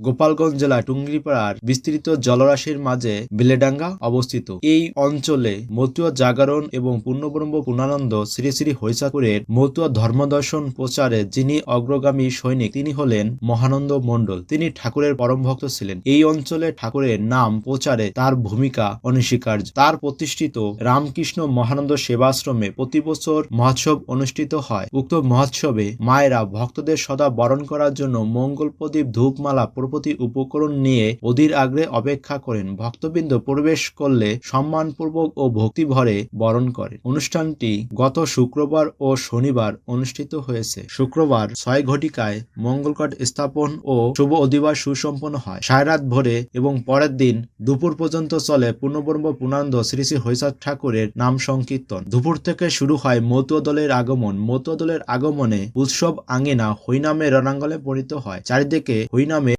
গোপালগঞ্জ জেলার টুঙ্গিপাড়ার বিস্তৃত জলরাশির মাঝে বেলেডাঙ্গা অবস্থিত। এই অঞ্চলে মতুয়া জাগরণ এবং পূর্ণব্রহ্ম পূর্ণানন্দ শ্রী শ্রী হৈসাকুরের মতুয়া ধর্মদর্শন প্রচারে যিনি অগ্রগামী সৈনিক, তিনি হলেন মহানন্দ মণ্ডল। তিনি ঠাকুরের পরম ভক্ত ছিলেন। এই অঞ্চলে ঠাকুরের নাম প্রচারে তার ভূমিকা অনস্বীকার্য। তার প্রতিষ্ঠিত রামকৃষ্ণ মহানন্দ সেবাশ্রমে প্রতি বছর মহোৎসব অনুষ্ঠিত হয়। উক্ত মহোৎসবে মায়েরা ভক্তদের সদা বরণ করার জন্য মঙ্গল প্রদীপ ধূপমালা প্রভৃতি উপকরণ নিয়ে অধীর আগ্রহে অপেক্ষা করেন। ভক্তবৃন্দ প্রবেশ করলে সম্মানপূর্বক ও ভক্তিভরে বরণ করে অনুষ্ঠানটি গত শুক্রবার ও শনিবার অনুষ্ঠিত হয়েছে। শুক্রবার ছয় ঘটিকায় মঙ্গলকট স্থাপন ও শুভ অধিবাস সুসম্পন্ন হয়। সায়রাত ভোরে এবং পরের দিন দুপুর পর্যন্ত চলে পূর্ণব্রহ্ম পূর্ণানন্দ শ্রী শ্রী হৈসাদ ঠাকুরের নাম সংকীর্তন। দুপুর থেকে শুরু হয় মতুয়া দলের আগমন। মতুয়া দলের আগমনে উৎসব আঙ্গিনা হইনামে রণাঙ্গলে পরিণত হয়। চারিদিকে হইনামে